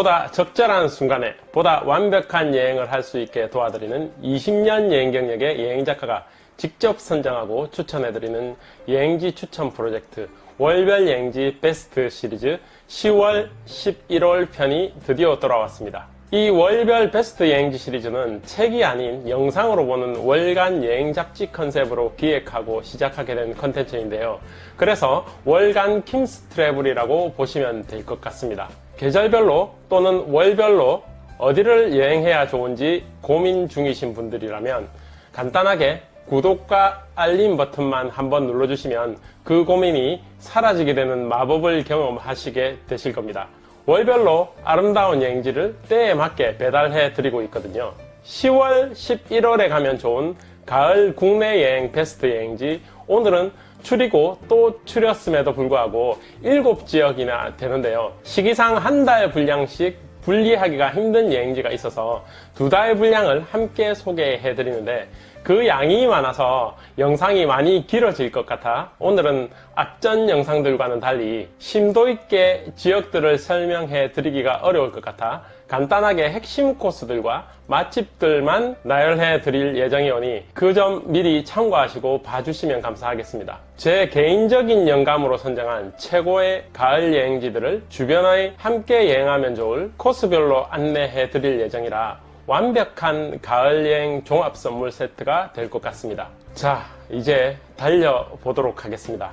보다 적절한 순간에 보다 완벽한 여행을 할 수 있게 도와드리는 20년 여행 경력의 여행 작가가 직접 선정하고 추천해드리는 여행지 추천 프로젝트 월별 여행지 베스트 시리즈 10월, 11월 편이 드디어 돌아왔습니다. 이 월별 베스트 여행지 시리즈는 책이 아닌 영상으로 보는 월간 여행 잡지 컨셉으로 기획하고 시작하게 된 컨텐츠인데요. 그래서 월간 킴스 트래블이라고 보시면 될 것 같습니다. 계절별로 또는 월별로 어디를 여행해야 좋은지 고민 중이신 분들이라면 간단하게 구독과 알림 버튼만 한번 눌러주시면 그 고민이 사라지게 되는 마법을 경험하시게 되실 겁니다. 월별로 아름다운 여행지를 때에 맞게 배달해 드리고 있거든요. 10월, 11월에 가면 좋은 가을 국내 여행 베스트 여행지 오늘은 추리고 또 추렸음에도 불구하고 7지역이나 되는데요. 시기상 한 달 분량씩 분리하기가 힘든 여행지가 있어서 두 달 분량을 함께 소개해 드리는데 그 양이 많아서 영상이 많이 길어질 것 같아 오늘은 앞전 영상들과는 달리 심도 있게 지역들을 설명해 드리기가 어려울 것 같아 간단하게 핵심 코스들과 맛집들만 나열해 드릴 예정이오니 그 점 미리 참고하시고 봐주시면 감사하겠습니다. 제 개인적인 영감으로 선정한 최고의 가을 여행지들을 주변에 함께 여행하면 좋을 코스별로 안내해 드릴 예정이라 완벽한 가을 여행 종합 선물 세트가 될 것 같습니다. 자, 이제 달려보도록 하겠습니다.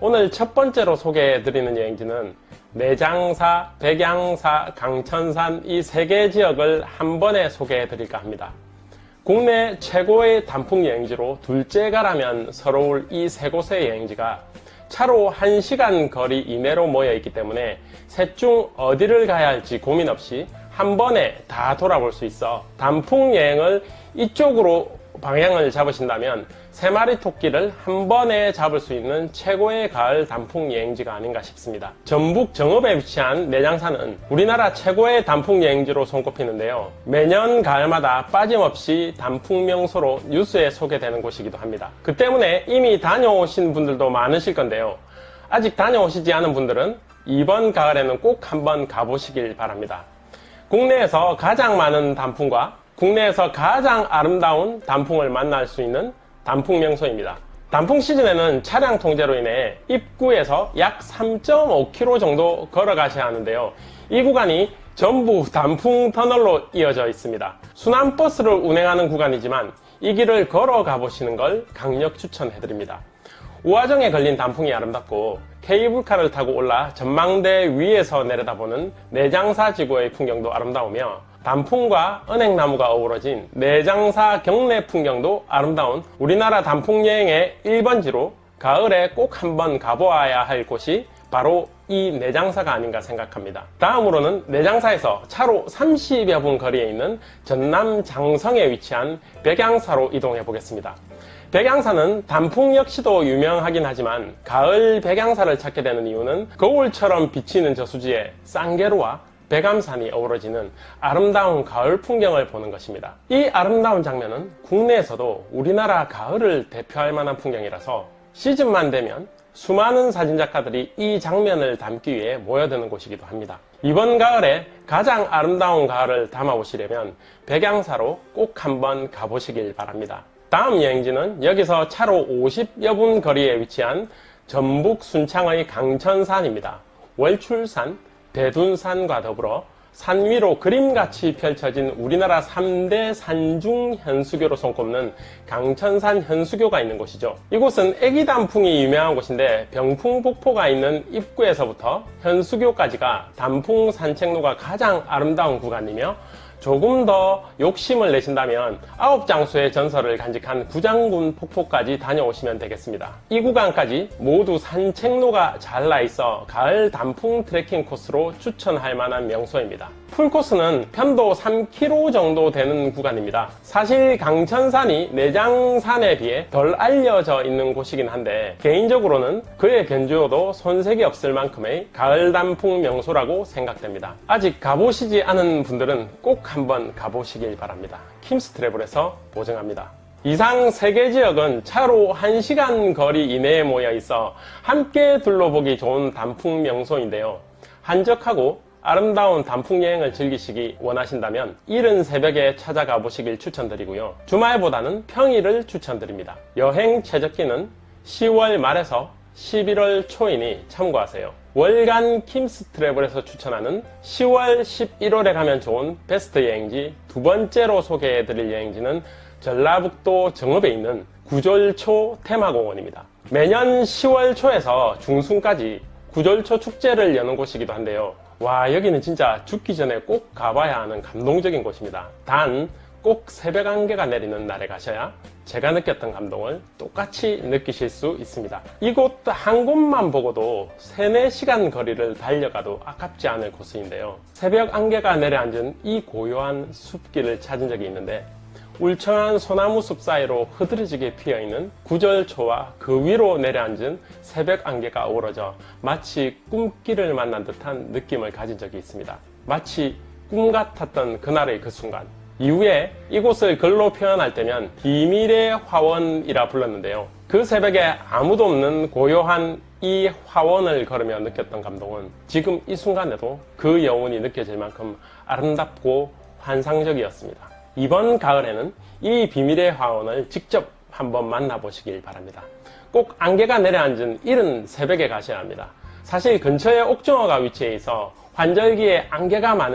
오늘 첫 번째로 소개해 드리는 여행지는 내장사, 백양사, 강천산 이 세 개 지역을 한 번에 소개해 드릴까 합니다. 국내 최고의 단풍 여행지로 둘째가라면 서러울 이 세 곳의 여행지가 차로 1시간 거리 이내로 모여 있기 때문에 셋 중 어디를 가야 할지 고민 없이 한 번에 다 돌아볼 수 있어 단풍 여행을 이쪽으로 방향을 잡으신다면 세 마리 토끼를 한 번에 잡을 수 있는 최고의 가을 단풍 여행지가 아닌가 싶습니다. 전북 정읍에 위치한 내장산은 우리나라 최고의 단풍 여행지로 손꼽히는데요. 매년 가을마다 빠짐없이 단풍 명소로 뉴스에 소개되는 곳이기도 합니다. 그 때문에 이미 다녀오신 분들도 많으실 건데요. 아직 다녀오시지 않은 분들은 이번 가을에는 꼭 한번 가보시길 바랍니다. 국내에서 가장 많은 단풍과 국내에서 가장 아름다운 단풍을 만날 수 있는 단풍 명소입니다. 단풍 시즌에는 차량 통제로 인해 입구에서 약 3.5km 정도 걸어가셔야 하는데요. 이 구간이 전부 단풍 터널로 이어져 있습니다. 순환버스를 운행하는 구간이지만 이 길을 걸어가 보시는 걸 강력 추천해드립니다. 우화정에 걸린 단풍이 아름답고 케이블카를 타고 올라 전망대 위에서 내려다보는 내장사 지구의 풍경도 아름다우며 단풍과 은행나무가 어우러진 내장사 경내 풍경도 아름다운 우리나라 단풍 여행의 1번지로 가을에 꼭 한번 가보아야 할 곳이 바로 이 내장사가 아닌가 생각합니다. 다음으로는 내장사에서 차로 30여 분 거리에 있는 전남 장성에 위치한 백양사로 이동해 보겠습니다. 백양사는 단풍 역시도 유명하긴 하지만 가을 백양사를 찾게 되는 이유는 거울처럼 비치는 저수지에 쌍계루와 백암산이 어우러지는 아름다운 가을 풍경을 보는 것입니다. 이 아름다운 장면은 국내에서도 우리나라 가을을 대표할 만한 풍경이라서 시즌만 되면 수많은 사진작가들이 이 장면을 담기 위해 모여드는 곳이기도 합니다. 이번 가을에 가장 아름다운 가을을 담아보시려면 백양사로 꼭 한번 가보시길 바랍니다. 다음 여행지는 여기서 차로 50여 분 거리에 위치한 전북 순창의 강천산입니다. 월출산, 대둔산과 더불어 산 위로 그림같이 펼쳐진 우리나라 3대 산중 현수교로 손꼽는 강천산 현수교가 있는 곳이죠. 이곳은 애기 단풍이 유명한 곳인데 병풍폭포가 있는 입구에서부터 현수교까지가 단풍 산책로가 가장 아름다운 구간이며 조금 더 욕심을 내신다면 아홉 장수의 전설을 간직한 구장군 폭포까지 다녀오시면 되겠습니다. 이 구간까지 모두 산책로가 잘나 있어 가을 단풍 트레킹 코스로 추천할 만한 명소입니다. 풀코스는 편도 3km 정도 되는 구간입니다. 사실 강천산이 내장산에 비해 덜 알려져 있는 곳이긴 한데 개인적으로는 그의 견주어도 손색이 없을 만큼의 가을 단풍 명소라고 생각됩니다. 아직 가보시지 않은 분들은 꼭 한번 가보시길 바랍니다. 킴스 트래블에서 보증합니다. 이상 세개 지역은 차로 1시간 거리 이내에 모여 있어 함께 둘러보기 좋은 단풍 명소인데요. 한적하고 아름다운 단풍 여행을 즐기시기 원하신다면 이른 새벽에 찾아가 보시길 추천드리고요. 주말보다는 평일을 추천드립니다. 여행 최적기는 10월 말에서 11월 초이니 참고하세요. 월간 킴스 트래블에서 추천하는 10월 11월에 가면 좋은 베스트 여행지 두 번째로 소개해드릴 여행지는 전라북도 정읍에 있는 구절초 테마공원입니다. 매년 10월 초에서 중순까지 구절초 축제를 여는 곳이기도 한데요. 와, 여기는 진짜 죽기 전에 꼭 가봐야 하는 감동적인 곳입니다. 단, 꼭 새벽 안개가 내리는 날에 가셔야 제가 느꼈던 감동을 똑같이 느끼실 수 있습니다. 이곳 한 곳만 보고도 3, 4시간 거리를 달려가도 아깝지 않을 곳인데요. 새벽 안개가 내려앉은 이 고요한 숲길을 찾은 적이 있는데 울창한 소나무 숲 사이로 흐드러지게 피어있는 구절초와 그 위로 내려앉은 새벽 안개가 어우러져 마치 꿈길을 만난 듯한 느낌을 가진 적이 있습니다. 마치 꿈 같았던 그날의 그 순간. 이후에 이곳을 글로 표현할 때면 비밀의 화원이라 불렀는데요. 그 새벽에 아무도 없는 고요한 이 화원을 걸으며 느꼈던 감동은 지금 이 순간에도 그 여운이 느껴질 만큼 아름답고 환상적이었습니다. 이번 가을에는 이 비밀의 화원을 직접 한번 만나보시길 바랍니다. 꼭 안개가 내려앉은 이른 새벽에 가셔야 합니다. 사실 근처에 옥정어가 위치해 있어 환절기에 안개가 많은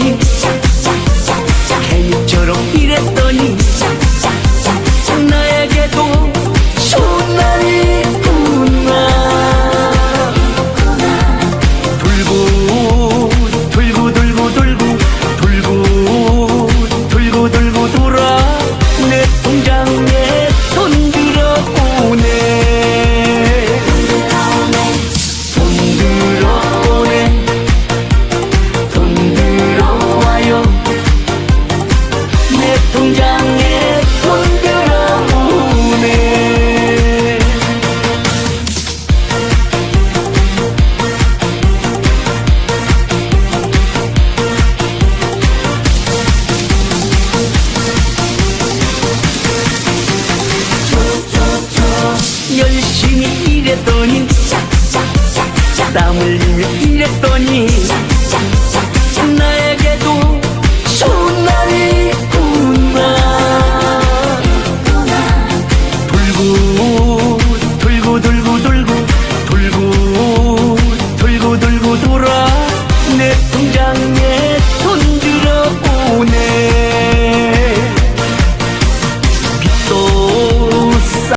일했 내통